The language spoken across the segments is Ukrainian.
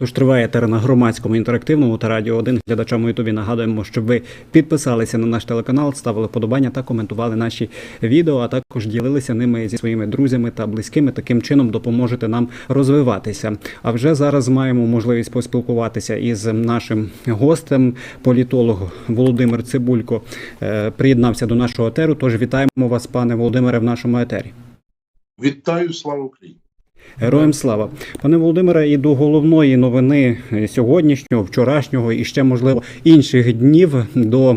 Тож триває етер на громадському інтерактивному та радіо 1 глядачам у Ютубі. Нагадуємо, щоб ви підписалися на наш телеканал, ставили подобання та коментували наші відео, а також ділилися ними зі своїми друзями та близькими. Таким чином допоможете нам розвиватися. А вже зараз маємо можливість поспілкуватися із нашим гостем. Політолог Володимир Цибулько е, приєднався до нашого етеру. Тож вітаємо вас, пане Володимире, в нашому етері. Вітаю, слава Україні! Героям слава, пане Володимире, і до головної новини е, сьогоднішнього, вчорашнього і ще можливо інших днів до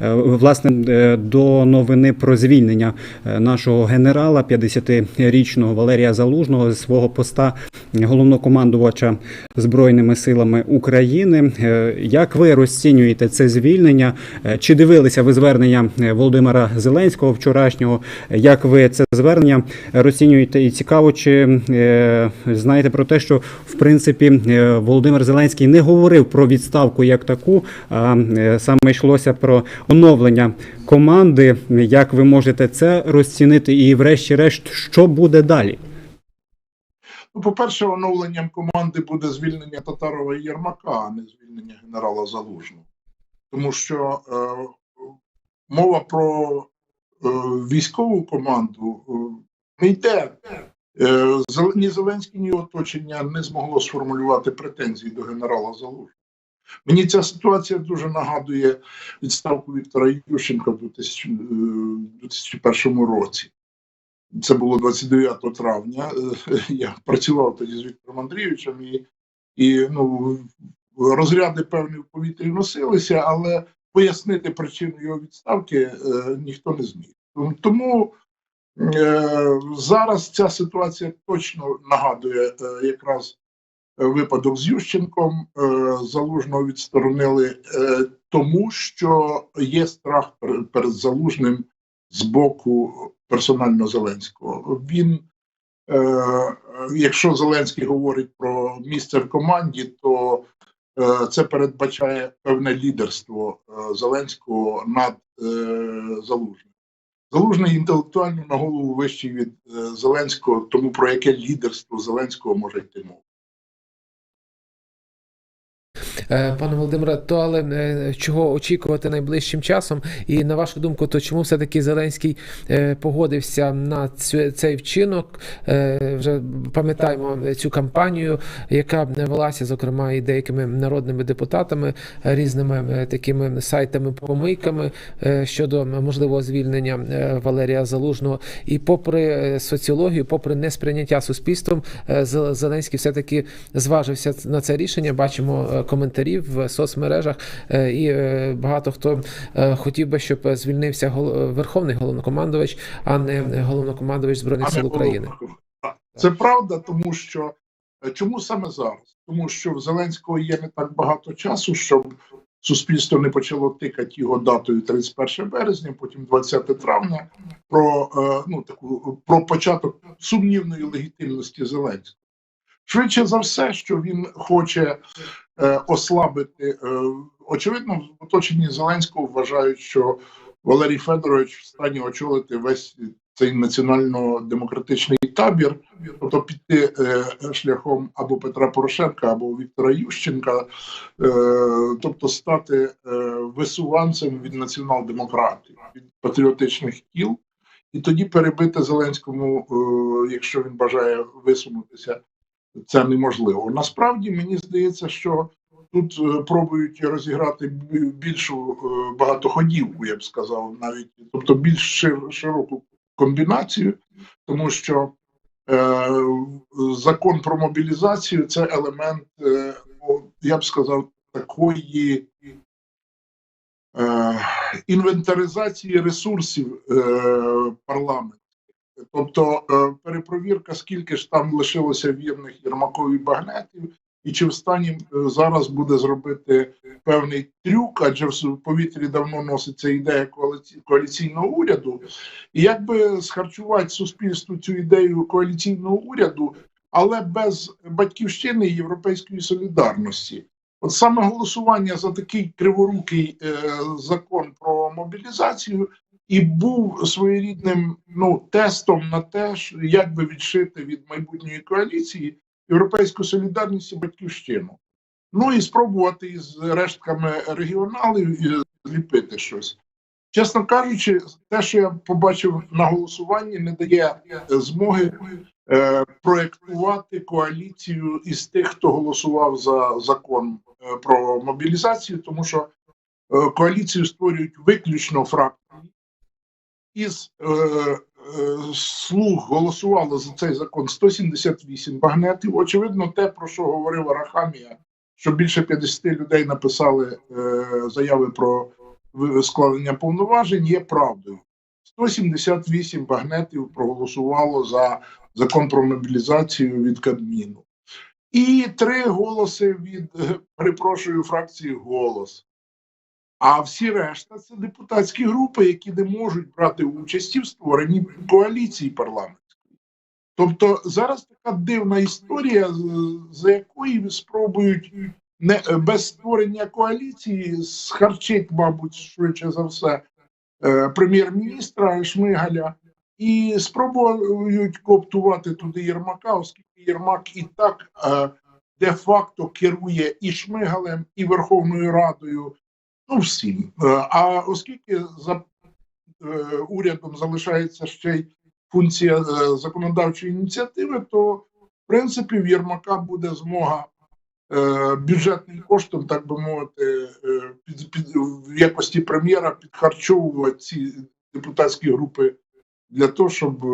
е, власне е, до новини про звільнення нашого генерала, 50-річного Валерія Залужного з свого поста головнокомандувача збройними силами України. Як ви розцінюєте це звільнення? Чи дивилися ви звернення Володимира Зеленського вчорашнього? Як ви це звернення розцінюєте? І цікаво, чи знаєте про те, що в принципі е, Володимир Зеленський не говорив про відставку як таку, а е, саме йшлося про оновлення команди. Як ви можете це розцінити? І, врешті-решт, що буде далі? Ну, по-перше, оновленням команди буде звільнення Татарова і Єрмака, а не звільнення генерала Залужного. Тому що е, мова про е, військову команду е, не йде. Е, ні Зеленський, ні оточення не змогло сформулювати претензії до генерала Залужного. Мені ця ситуація дуже нагадує відставку Віктора Ющенка в 2000, е, 2001 році. Це було 29 травня. Е, Я працював тоді з Віктором Андрійовичем, і, і ну, розряди певні в повітрі носилися, але пояснити причину його відставки е, ніхто не зміг. Тому зараз ця ситуація точно нагадує е, якраз випадок з Ющенком. Е, залужного відсторонили е, тому, що є страх перед, залужним з боку персонально Зеленського. Він, е, якщо Зеленський говорить про місце в команді, то е, це передбачає певне лідерство е, Зеленського над е, Залужним. Залужний інтелектуально на голову вищий від е, Зеленського, тому про яке лідерство Зеленського може йти мова. Е, Пане Володимире, то але е, чого очікувати найближчим часом? І на вашу думку, то чому все-таки Зеленський е, погодився на цей вчинок? Вже пам'ятаємо цю кампанію, яка велася, зокрема, і деякими народними депутатами, різними такими сайтами-помийками е, щодо можливого звільнення Валерія Залужного. І попри соціологію, попри несприйняття суспільством, Зеленський все-таки зважився на це рішення. Бачимо е, коментарі в соцмережах, е, і е, багато хто е, хотів би, щоб звільнився верховний головнокомандувач, а не головнокомандувач збройних сил України. Це правда, тому що чому саме зараз? Тому що в Зеленського є не так багато часу, щоб суспільство не почало тикати його датою 31 березня, потім 20 травня, про ну таку про початок сумнівної легітимності Зеленського. Швидше за все, що він хоче ослабити. Е, очевидно, в оточенні Зеленського вважають, що Валерій Федорович в стані очолити весь цей національно-демократичний табір, тобто піти е, шляхом або Петра Порошенка, або Віктора Ющенка, е, тобто стати е, висуванцем від націонал-демократів, від патріотичних кіл, і тоді перебити Зеленському, е, якщо він бажає висунутися, це неможливо. Насправді мені здається, що тут е, пробують розіграти більшу е, багатоходівку, я б сказав, навіть тобто більш широку комбінацію, тому що е, закон про мобілізацію це елемент, е, я б сказав, такої е, інвентаризації ресурсів е, парламенту. Тобто е, перепровірка, скільки ж там лишилося вірних Єрмакові багнетів, і чи в стані е, зараз буде зробити певний трюк, адже в повітрі давно носиться ідея коаліційного уряду, і як би схарчувати суспільству цю ідею коаліційного уряду, але без батьківщини і європейської солідарності. От саме голосування за такий криворукий е, закон про мобілізацію і був своєрідним ну, тестом на те, як би відшити від майбутньої коаліції європейську солідарність і батьківщину. Ну і спробувати із рештками регіоналів е, зліпити щось. Чесно кажучи, те, що я побачив на голосуванні, не дає е, змоги е, проєктувати коаліцію із тих, хто голосував за закон е, про мобілізацію, тому що коаліцію створюють виключно фракції. Із е, е, слуг голосувало за цей закон 178 багнетів. Очевидно, те, про що говорив Арахамія, що більше 50 людей написали е, заяви про складення повноважень, є правдою. 178 багнетів проголосувало за закон про мобілізацію від Кабміну. І три голоси від, е, перепрошую, фракції голос. А всі решта це депутатські групи, які не можуть брати участі в створенні коаліції парламентської. Тобто зараз така дивна історія, за якої спробують не без створення коаліції схарчить, мабуть, швидше за все, е, прем'єр-міністра Шмигаля і спробують кооптувати туди Єрмака, оскільки Єрмак і так е, де-факто керує і Шмигалем, і Верховною Радою. Ну, всім. Е, А оскільки за е, урядом залишається ще й функція е, законодавчої ініціативи, то в принципі в Єрмака буде змога бюджетним коштом, так би мовити, під, під, в якості прем'єра підхарчовувати ці депутатські групи для того, щоб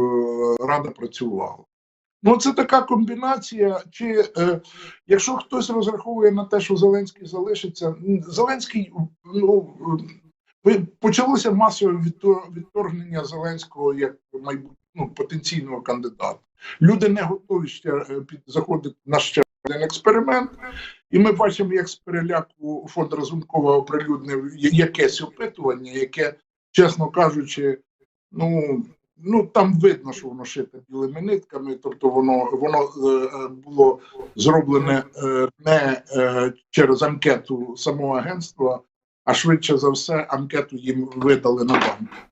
рада працювала. Ну, це така комбінація. Чи е, якщо хтось розраховує на те, що Зеленський залишиться, Зеленський ну почалося масове відторгнення Зеленського як майбут, ну, потенційного кандидата. Люди не готові ще е, заходити на ще один експеримент, і ми бачимо, як з переляку фонд Разумкова оприлюднив якесь опитування, яке, чесно кажучи, ну. Ну там видно, що воно шите білими нитками, тобто воно воно е, е, було зроблене е, не е, через анкету самого агентства, а швидше за все анкету їм видали на банк.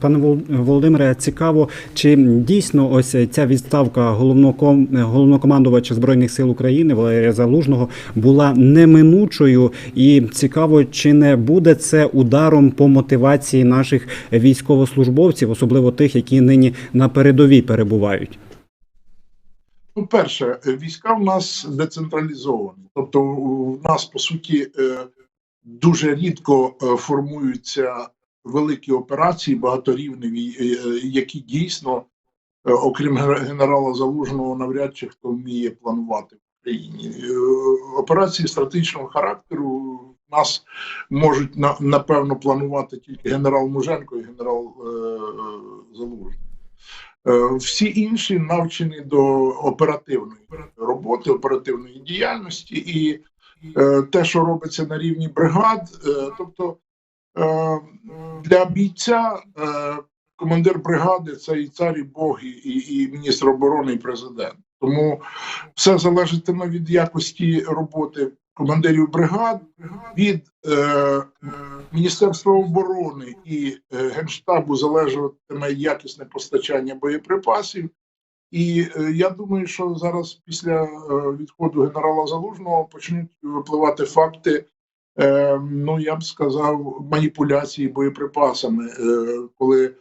Пане Вол- Володимире, цікаво, чи дійсно ось ця відставка головнокомандувача збройних сил України Валерія Залужного була неминучою, і цікаво, чи не буде це ударом по мотивації наших військовослужбовців, особливо тих, які нині на передовій перебувають. Ну, перше, війська в нас децентралізовані. Тобто, у нас по суті е, дуже рідко е, формуються великі операції багаторівневі, е, е, які дійсно, е, окрім генерала Залужного, навряд чи хто вміє планувати в країні. Е, Операції стратегічного характеру нас можуть напевно планувати тільки генерал Муженко і генерал Залужний. Всі інші навчені до оперативної роботи, оперативної діяльності, і те, що робиться на рівні бригад, тобто для бійця е, командир бригади це і цар, і Бог, і, і, міністр оборони, і президент. Тому все залежатиме від якості роботи командирів бригад, від е, е, Міністерства оборони і е, Генштабу залежатиме якісне постачання боєприпасів. І е, я думаю, що зараз після е, відходу генерала Залужного почнуть випливати факти, е, ну я б сказав, маніпуляції боєприпасами, е, коли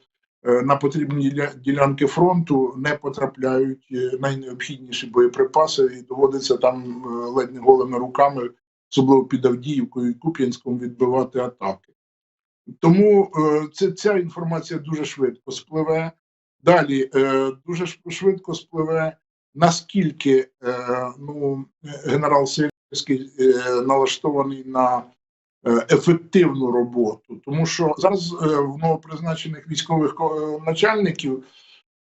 е, на потрібні ділянки фронту не потрапляють е, найнеобхідніші боєприпаси, і доводиться там е, ледь не голими руками, особливо під Авдіївкою і Куп'янськом, відбивати атаки. Тому е, це, ця інформація дуже швидко спливе. Далі е, дуже швидко спливе, наскільки е, ну, генерал е, налаштований на е, ефективну роботу, тому що зараз е, в новопризначених військових е, начальників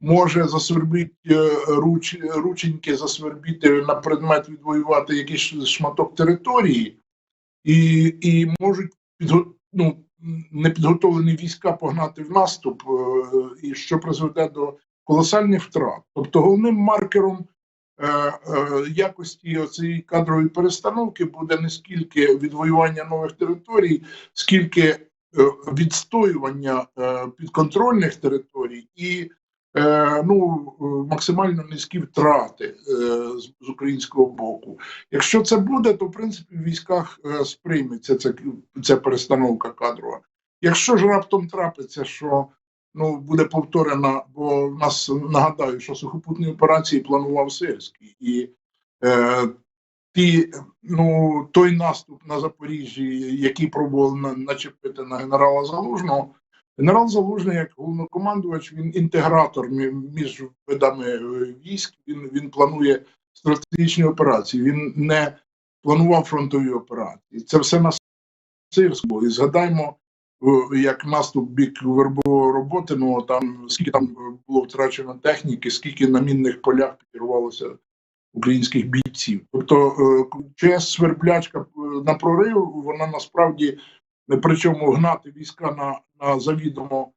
може засвербити е, руч, рученьки, засвербіти на предмет відвоювати якийсь шматок території, і, і можуть підго, ну, непідготовлені війська погнати в наступ, е, і що призведе до колосальних втрат. Тобто головним маркером е, е, якості цієї кадрової перестановки буде не скільки відвоювання нових територій, скільки е, відстоювання е, підконтрольних територій і е, ну, е, максимально низькі втрати е, з, українського боку. Якщо це буде, то в принципі в військах е, сприйметься це, це перестановка кадрова. Якщо ж раптом трапиться, що ну, буде повторена, бо в нас нагадаю, що сухопутні операції планував Сирський, і е, ті, ну, той наступ на Запоріжжі, який пробували на, начепити на генерала Залужного, генерал Залужний, як головнокомандувач, він інтегратор між видами е, військ. Він, він планує стратегічні операції. Він не планував фронтові операції. Це все на Сирському. І згадаймо, як наступ бік вербової роботи, ну там скільки там е, було втрачено техніки, скільки на мінних полях підірвалося українських бійців. Тобто е, ЧС Сверблячка е, на прорив, вона насправді е, причому гнати війська на, на завідомо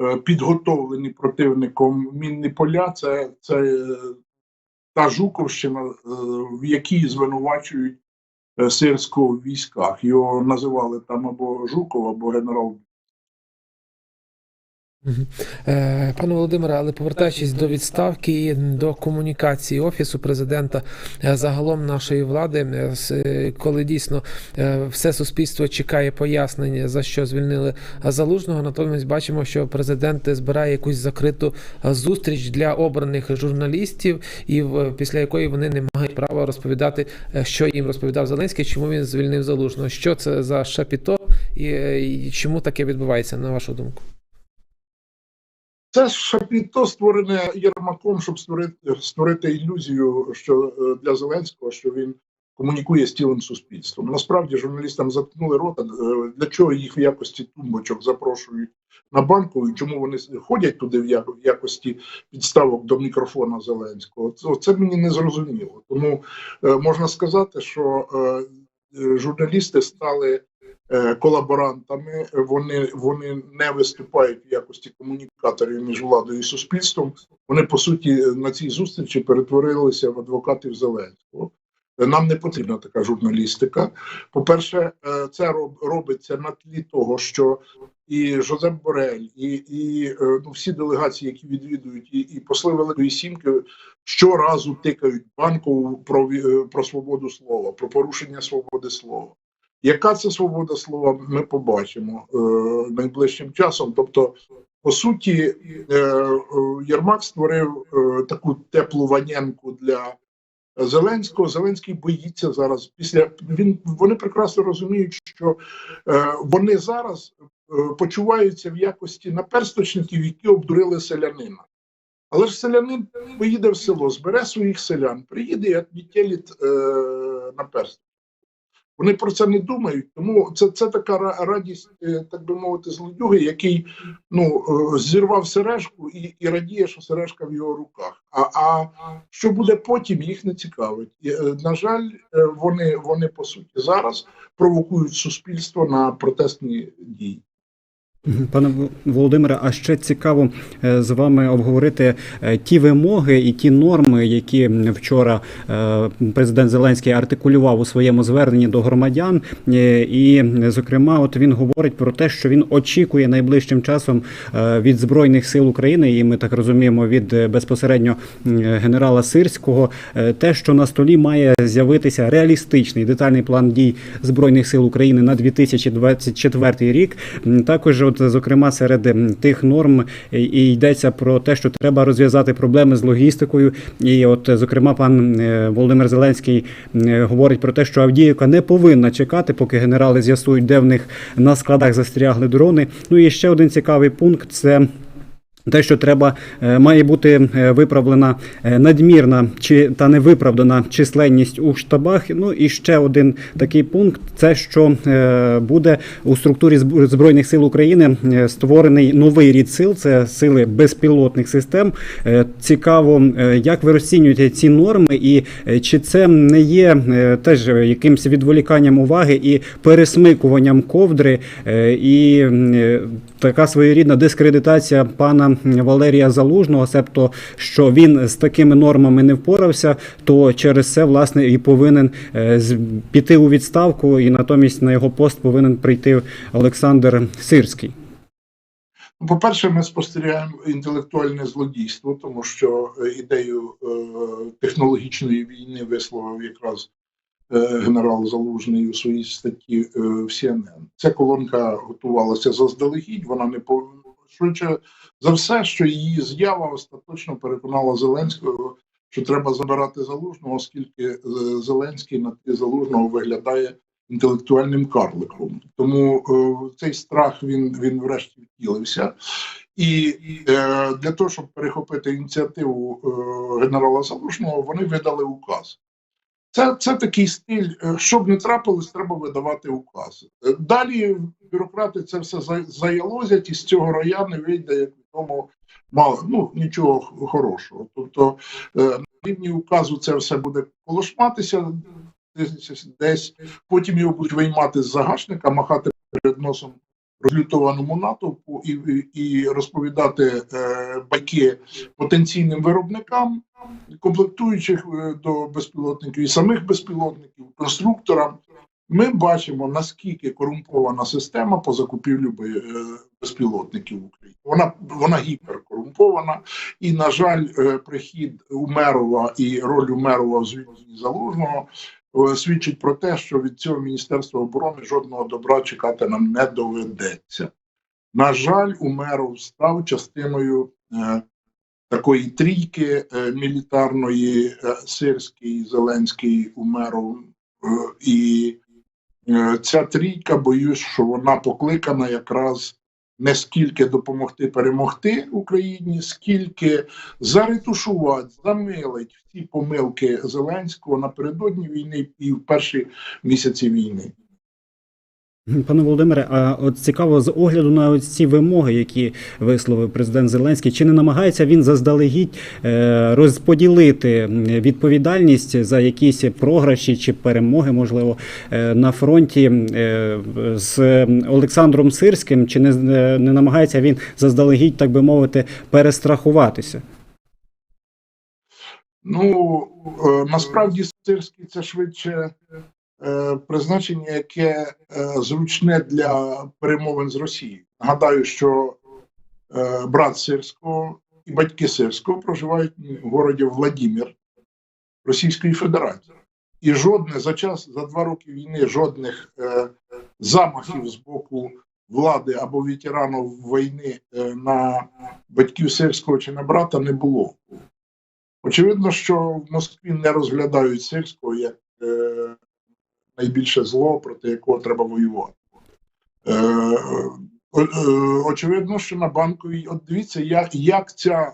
е, підготовлені противником мінні поля, це, це е, та Жуковщина, е, в якій звинувачують е, сирського в військах. Його називали там або Жуков, або генерал. Е, Пане Володимире, але повертаючись до відставки і до комунікації офісу президента, е, загалом нашої влади, е, е, коли дійсно е, все суспільство чекає пояснення за що звільнили залужного, натомість бачимо, що президент збирає якусь закриту е, зустріч для обраних журналістів, і після якої вони не мають права розповідати, е, що їм розповідав Зеленський, чому він звільнив залужного. Що це за шапіто е, і чому таке відбувається, на вашу думку? Це шапіто створене Єрмаком, щоб створити, створити ілюзію, що е, для Зеленського, що він комунікує з цілим суспільством. Насправді журналістам заткнули рота. Е, Для чого їх в якості тумбочок запрошують на банку, і чому вони ходять туди в якості підставок до мікрофона Зеленського? Це, мені не зрозуміло. Тому е, можна сказати, що журналісти стали колаборантами. Вони, вони не виступають в якості комунікаторів між владою і суспільством. Вони по суті на цій зустрічі перетворилися в адвокатів Зеленського. Нам не потрібна така журналістика. По-перше, е, це робиться на тлі того, що і Жозеп Борель, і, і е, ну, всі делегації, які відвідують, і, і посли Великої Сімки щоразу тикають банку про, е, про свободу слова, про порушення свободи слова. Яка це свобода слова, ми побачимо е, найближчим часом. Тобто, по суті, е, е, Єрмак створив е, таку теплу ванянку для Зеленського. Зеленський боїться зараз. Після він вони прекрасно розуміють, що е, вони зараз е, почуваються в якості наперсточників, які обдурили селянина. Але ж селянин поїде в село, збере своїх селян, приїде і відтєлить е, наперсток. Вони про це не думають, тому це, це така радість, е, так би мовити, злодюги, який ну, е, зірвав сережку і, і радіє, що сережка в його руках. А, а що буде потім, їх не цікавить. Е, на жаль, вони, вони по суті зараз провокують суспільство на протестні дії. Пане Володимире, а ще цікаво е, з вами обговорити е, ті вимоги і ті норми, які вчора е, президент Зеленський артикулював у своєму зверненні до громадян. І, зокрема, от він говорить про те, що він очікує найближчим часом від збройних сил України, і ми так розуміємо, від безпосередньо генерала Сирського, те, що на столі має з'явитися реалістичний детальний план дій збройних сил України на 2024 рік. Також, от зокрема, серед тих норм і- йдеться про те, що треба розв'язати проблеми з логістикою. І, от, зокрема, пан е, Володимир Зеленський говорить про те, що Авдіївка не повинна чекати, поки генерали з'ясують, де в них на складах застрягли дрони. Ну і ще один цікавий пункт це. Те, що треба, е, має бути е, виправлена е, надмірна чи та невиправдана численність у штабах. Ну і ще один такий пункт: це що буде у структурі Зб- збройних сил України створений новий рід сил, це сили безпілотних систем. Цікаво, як ви розцінюєте ці норми, і чи це не є теж якимось відволіканням уваги і пересмикуванням ковдри, і така своєрідна дискредитація пана Валерія Залужного, себто що він з такими нормами не впорався, то через це власне і повинен е, піти у відставку, і натомість на його пост повинен прийти Олександр Сирський. По-перше, ми спостерігаємо інтелектуальне злодійство, тому що е, ідею е, технологічної війни висловив якраз генерал Залужний у своїй статті е, в CNN. Ця колонка готувалася заздалегідь, вона не по швидше за все, що її з'ява остаточно переконала Зеленського, що треба забирати залужного, оскільки е, Зеленський на тлі залужного виглядає інтелектуальним карликом. Тому е, цей страх він, він врешті втілився. І е, для того, щоб перехопити ініціативу е, генерала Залужного, вони видали указ. Це, це такий стиль, е, щоб не трапилось, треба видавати указ. Е, Далі бюрократи це все заялозять, і з цього рая не вийде, як відомо, мало ну нічого хорошого. Тобто е, на рівні указу це все буде колошматися десь, потім його будуть виймати з загашника, махати перед носом розлютованому натовпу і, і, розповідати е, байки потенційним виробникам, комплектуючих е, до безпілотників і самих безпілотників, конструкторам. Ми бачимо наскільки корумпована система по закупівлю е, безпілотників в Україні. Вона вона гіперкорумпована, і на жаль, прихід Умерова і роль Умерова в звільненні залужного е, свідчить про те, що від цього міністерства оборони жодного добра чекати нам не доведеться. На жаль, Умеров став частиною е, такої трійки е, мілітарної е, Сирський, Зеленський, Умеров. Е, і е, ця трійка, боюсь, що вона покликана якраз не скільки допомогти перемогти Україні, скільки заретушувати, замилить всі помилки Зеленського напередодні війни і в перші місяці війни. Пане Володимире, а от цікаво, з огляду на ось ці вимоги, які висловив президент Зеленський, чи не намагається він заздалегідь е, розподілити відповідальність за якісь програші чи перемоги, можливо, е, на фронті е, з Олександром Сирським? Чи не, не намагається він заздалегідь, так би мовити, перестрахуватися? Ну насправді сирський це швидше призначення, яке е, зручне для перемовин з Росією. Нагадаю, що е, брат сирського і батьки сирського проживають в городі Владимир Російської Федерації. І жодне за час за два роки війни жодних е, замахів з боку влади або ветеранів війни е, на батьків сирського чи на брата не було. Очевидно, що в Москві не розглядають сирського як е, найбільше зло, проти якого треба воювати. Е, е, очевидно, що на банковій, от дивіться, як, як ця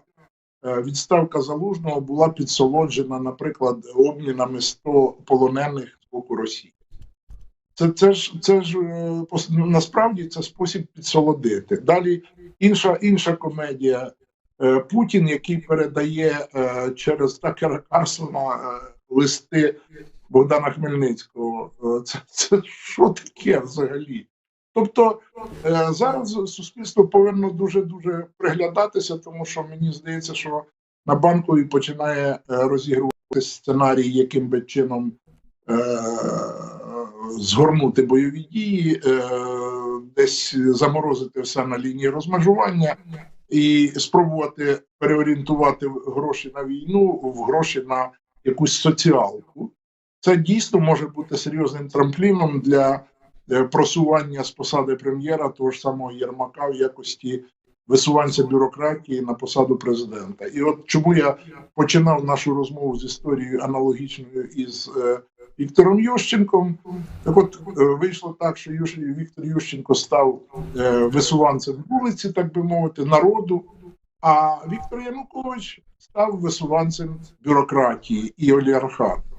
е, відставка залужного була підсолоджена, наприклад, обмінами 100 полонених з боку Росії. Це, це ж це ж е, насправді це спосіб підсолодити. Далі інша інша комедія. Е, Путін, який передає е, через Такера Карсона е, листи Богдана Хмельницького. Е, Це, це що таке взагалі? Тобто е, зараз суспільство повинно дуже дуже приглядатися, тому що мені здається, що на банковій починає е, розігрувати сценарій, яким би чином згорнути бойові дії, десь заморозити все на лінії розмежування і спробувати переорієнтувати гроші на війну в гроші на якусь соціалку. Це дійсно може бути серйозним трампліном для е, просування з посади прем'єра того ж самого Єрмака в якості висуванця бюрократії на посаду президента. І от чому я починав нашу розмову з історією аналогічною із е, Віктором Ющенком. Так от е, вийшло так, що. Віктор Ющенко став висуванцем вулиці, так би мовити, народу. А Віктор Янукович став висуванцем бюрократії і олігархату.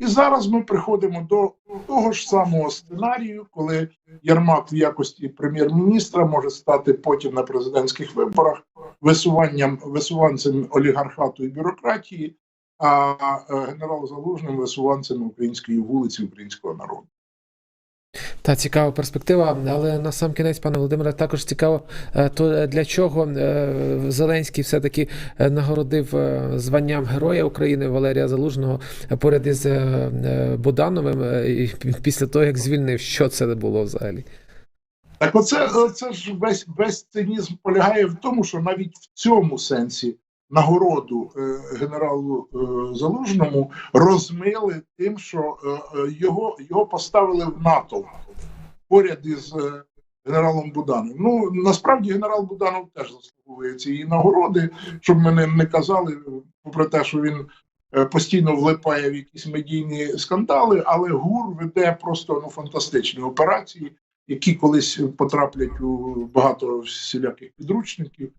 І зараз ми приходимо до того ж самого сценарію, коли Єрмак в якості прем'єр-міністра може стати потім на президентських виборах висуванням висуванцем олігархату і бюрократії, а е, генерал Залужним висуванцем української вулиці українського народу. Та цікава перспектива, але на сам кінець, пане Володимире, також цікаво, е, то для чого е, Зеленський все-таки е, нагородив е, званням Героя України Валерія Залужного е, поряд із е, е, Будановим е, після того, як звільнив, що це було взагалі? Так, оце, оце ж весь весь цинізм полягає в тому, що навіть в цьому сенсі нагороду е, генералу е, Залужному розмили тим, що е, його, його поставили в НАТО поряд із генералом Будановим. Ну насправді генерал Буданов теж заслуговує цієї нагороди, щоб мене не казали, попри те, що він постійно влипає в якісь медійні скандали, але ГУР веде просто ну фантастичні операції, які колись потраплять у багато всіляких підручників.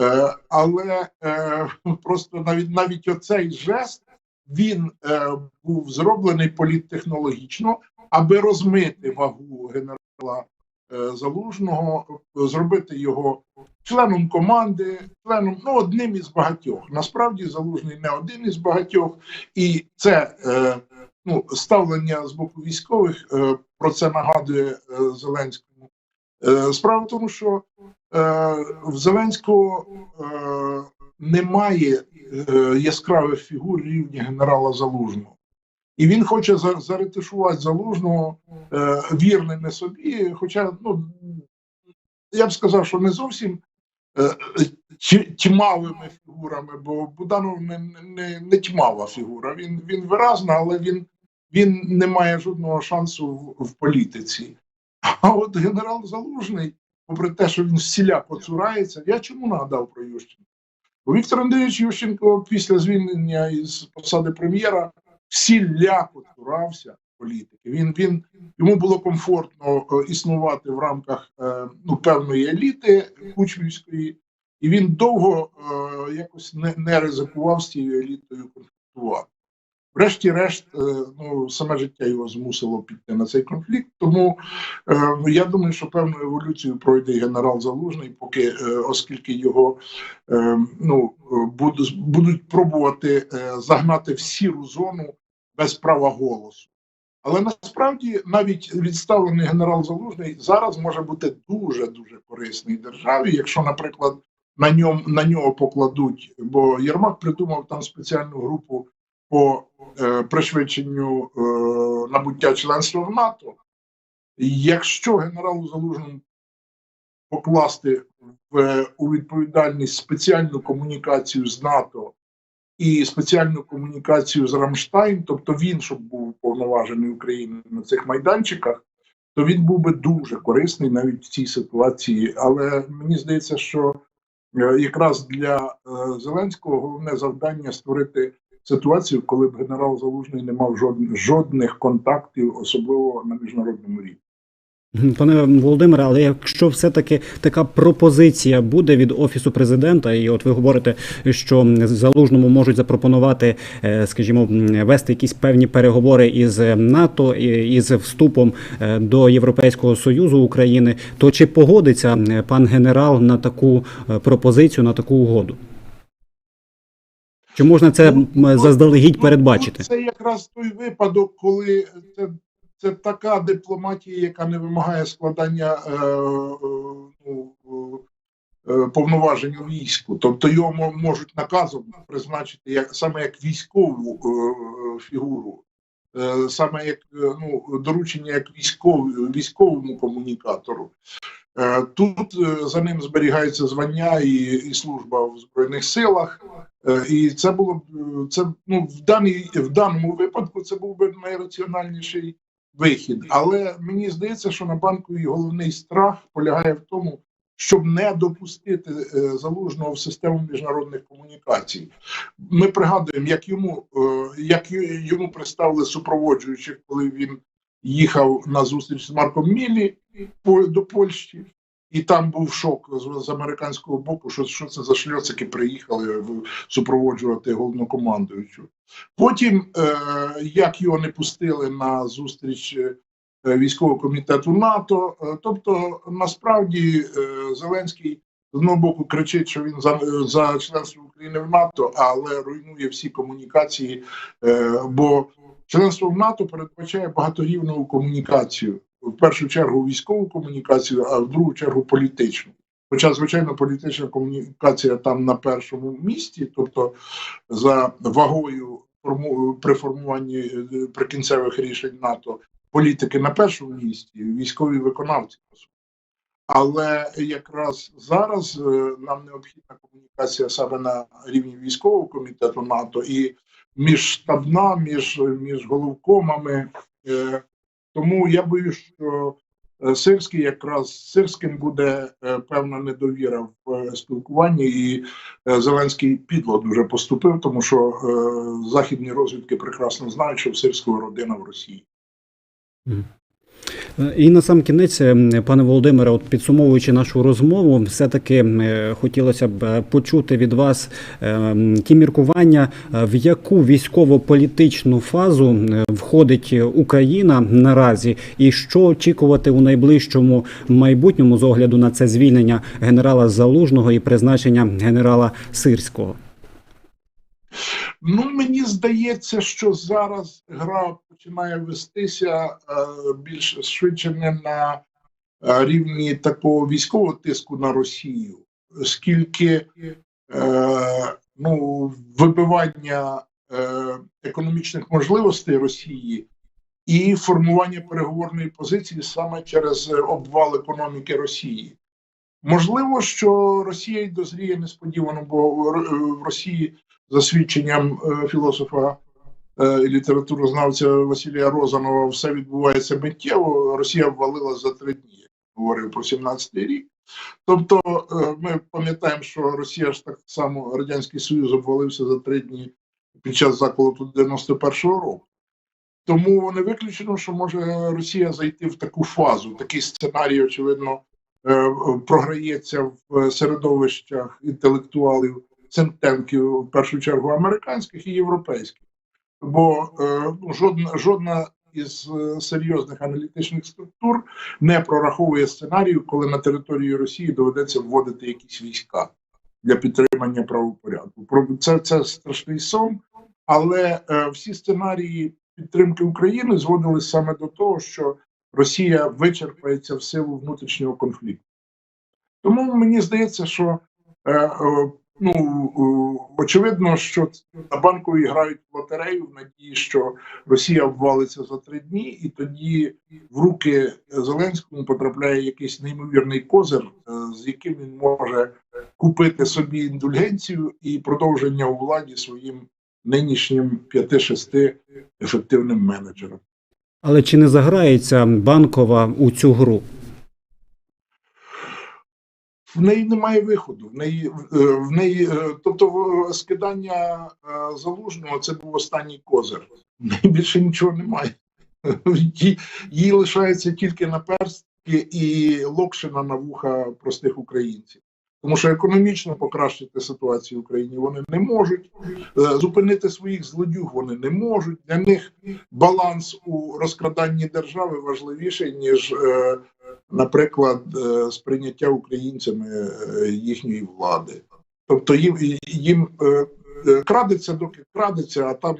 Е, але е, просто навіть навіть оцей жест він е, був зроблений політтехнологічно, аби розмити вагу генерала Залужного, зробити його членом команди, членом ну одним із багатьох. Насправді залужний не один із багатьох, і це ну ставлення з боку військових про це нагадує Зеленському. Справа в тому, що в Зеленського е, немає е, яскравих фігур рівня генерала Залужного. І він хоче заретишувати залужного е, вірними собі. Хоча, ну я б сказав, що не зовсім е, тьмавими фігурами, бо Буданов не, не, не тьмава фігура. Він, він виразна, але він, він не має жодного шансу в, в політиці. А от генерал Залужний, попри те, що він всіляко цурається, я чому нагадав про Ющенка? Бо Віктор Андрійович Ющенко після звільнення із посади прем'єра всіляко цурався політики. Він, він, йому було комфортно е, існувати в рамках е, ну, певної еліти кучмівської, і він довго е, якось не, не ризикував з цією елітою конфліктувати. Врешті-решт, е, ну, саме життя його змусило піти на цей конфлікт. Тому е, я думаю, що певну еволюцію пройде генерал Залужний, поки, е, оскільки його ну, будуть, будуть пробувати загнати в сіру зону без права голосу. Але насправді навіть відставлений генерал Залужний зараз може бути дуже дуже корисний державі, якщо, наприклад, на ньому на нього покладуть, бо Єрмак придумав там спеціальну групу по е, пришвидшенню е, набуття членства в НАТО. І Якщо генералу Залужному покласти в, у відповідальність спеціальну комунікацію з НАТО і спеціальну комунікацію з Рамштайн, тобто він, щоб був повноважений України на цих майданчиках, то він був би дуже корисний навіть в цій ситуації. Але мені здається, що е, якраз для Зеленського головне завдання створити ситуацію, коли б генерал Залужний не мав жодних, жодних контактів, особливо на міжнародному рівні. Пане Володимире, але якщо все-таки така пропозиція буде від офісу президента, і от ви говорите, що залужному можуть запропонувати, е, скажімо, вести якісь певні переговори із НАТО і- із вступом е, до Європейського союзу України, то чи погодиться е, пан генерал на таку пропозицію, на таку угоду? Чи можна це м, заздалегідь передбачити? Ну, Це якраз той випадок, коли це, це така дипломатія, яка не вимагає складання е, е, ну, е, повноважень у війську. Тобто його можуть наказом призначити як саме як військову е, фігуру, е, саме як е, ну, доручення як військов, військовому комунікатору. Е, Тут е, за ним зберігається звання і, і служба в збройних силах. Е, І це було це ну в даній в даному випадку це був би найраціональніший вихід. Але мені здається, що на банку і головний страх полягає в тому, щоб не допустити залужного в систему міжнародних комунікацій. Ми пригадуємо, як йому як йому представили супроводжуючих, коли він їхав на зустріч з Марком Мілі до Польщі. І там був шок з, американського боку, що, що це за шльоцики приїхали в- супроводжувати головнокомандуючу. Потім, е, як його не пустили на зустріч е, військового комітету НАТО. Е, тобто, насправді, е, Зеленський з одного боку кричить, що він за, за членство України в НАТО, але руйнує всі комунікації, е, бо членство в НАТО передбачає багаторівну комунікацію. В першу чергу військову комунікацію, а в другу чергу політичну. Хоча, звичайно, політична комунікація там на першому місці, тобто за вагою при формуванні е, прикінцевих рішень НАТО політики на першому місці, військові виконавці. Але якраз зараз е, нам необхідна комунікація саме на рівні військового комітету НАТО і міжштабна, між, між головкомами. Е, Тому я боюсь, що е, Сирський якраз Сирським буде е, певна недовіра в е, спілкуванні, і е, Зеленський підло дуже поступив, тому що е, західні розвідки прекрасно знають, що в Сирського родина в Росії. І на сам кінець, е, пане Володимире, от підсумовуючи нашу розмову, все-таки е, хотілося б е, почути від вас е, ті міркування, е, в яку військово-політичну фазу е, входить Україна наразі, і що очікувати у найближчому майбутньому з огляду на це звільнення генерала Залужного і призначення генерала Сирського. Ну, мені здається, що зараз гра починає вестися е, більш швидше не на е, рівні такого військового тиску на Росію, скільки е, ну, вибивання економічних можливостей Росії і формування переговорної позиції саме через обвал економіки Росії. Можливо, що Росія й дозріє несподівано, бо в Росії за свідченням е, філософа е, і літературознавця Василія Розанова, все відбувається миттєво. Росія ввалила за три дні. як Говорив про 17-й рік. Тобто, е, ми пам'ятаємо, що Росія ж так само Радянський Союз обвалився за три дні під час заколоту 91-го року. Тому не виключено, що може Росія зайти в таку фазу. Такий сценарій, очевидно, програється в середовищах інтелектуалів центенків, в першу чергу американських і європейських. Бо е, ну, жодна, жодна із е, серйозних аналітичних структур не прораховує сценарію, коли на території Росії доведеться вводити якісь війська для підтримання правопорядку. Це, це страшний сон, але е, всі сценарії підтримки України зводились саме до того, що Росія вичерпається в силу внутрішнього конфлікту. Тому мені здається, що е, е, ну е, очевидно, що на банкові грають в лотерею в надії, що Росія ввалиться за три дні, і тоді в руки Зеленському потрапляє якийсь неймовірний козир, е, з яким він може купити собі індульгенцію і продовження у владі своїм нинішнім 5-6 ефективним менеджерам. Але чи не заграється банкова у цю гру? В неї немає виходу. В неї е, в неї, е, тобто в- скидання е, залужного це був останній козир. В більше нічого немає. Їй, їй лишається тільки наперстки і локшина на вуха простих українців. Тому що економічно покращити ситуацію в Україні вони не можуть, е, зупинити своїх злодюг вони не можуть. Для них баланс у розкраданні держави важливіший, ніж е, наприклад, е, сприйняття українцями е, їхньої влади. Тобто їм, їм е, крадеться, доки крадеться, а там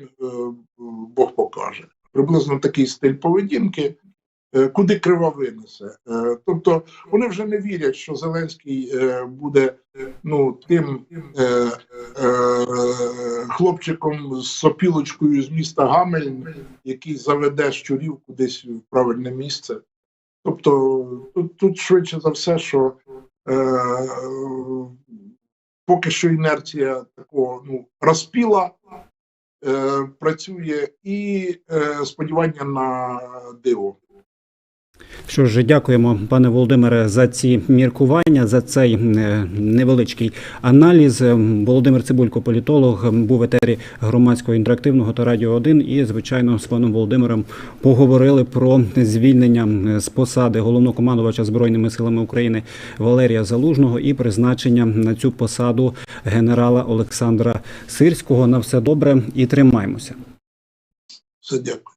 Бог покаже. Приблизно такий стиль поведінки, куди крива винесе. Тобто вони вже не вірять, що Зеленський буде ну, тим хлопчиком з сопілочкою з міста Гамельн, який заведе щурів кудись в правильне місце. Тобто тут, тут швидше за все, що е, поки що інерція такого ну, розпіла е, працює і е, сподівання на диво. Що ж, дякуємо, пане Володимире, за ці міркування, за цей е, невеличкий аналіз. Е, Володимир Цибулько, політолог, був в етері громадського інтерактивного та радіо 1. І, звичайно, з паном Володимиром поговорили про звільнення е, з посади головнокомандувача збройними силами України Валерія Залужного і призначення на цю посаду генерала Олександра Сирського. На все добре і тримаємося. Все дякую.